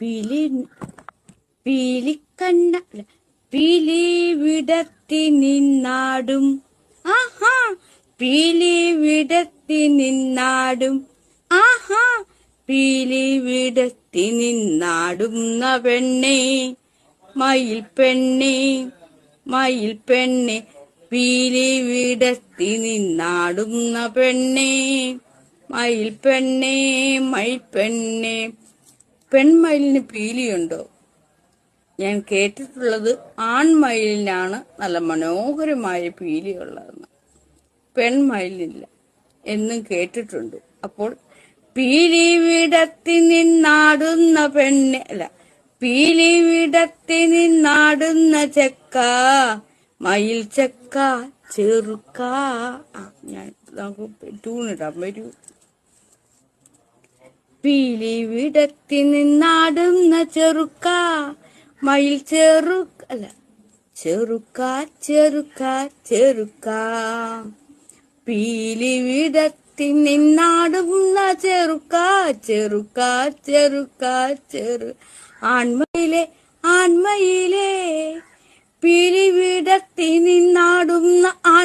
പീലി പീലിക്കണ്ണ അല്ല, പീലി വിടത്തി നിന്നാടും. ആഹാ പീലി വിടത്തി നിന്നാടും. ആഹാ പീലി വിടത്തി നിന്നാടുന്ന പെണ്ണേ മയിൽ പെണ്ണേ മയിൽ പെണ്ണെ പീലി വിടത്തി നിന്നാടുന്ന പെണ്ണേ മയിൽ പെണ്ണേ മയിൽ പെണ്ണേ പെൺമയിലിന് പീലിയുണ്ടോ? ഞാൻ കേട്ടിട്ടുള്ളത് ആൺമയിലിനാണ് നല്ല മനോഹരമായ പീലിയുള്ളതെന്ന്. പെൺമയിലില്ല എന്നും കേട്ടിട്ടുണ്ട്. അപ്പോൾ പീലി വിടത്തി നിന്നാടുന്ന പെണ്ണ് അല്ല പീലി വിടത്തി നിന്നാടുന്ന ചെക്ക മയിൽ ചെക്ക ചെറുക്ക. ഞാൻ നമുക്ക് ട്യൂണിടാൻ വരൂ. പീലി വിടത്തി നിന്നാടുന്ന ചെറുക്ക. മയിൽ ചെറു അല്ല ചെറുക്ക ചെറുക്ക ചെറുക്ക. പീലി വിടത്തി നിന്നാടുന്ന ചെറുക്ക ചെറുക്ക ചെറുക്ക ചെറു. ആൺമയിലെ ആൺമയിലെ. പീലിവിടത്തി നിന്നാടുന്ന ആഹാ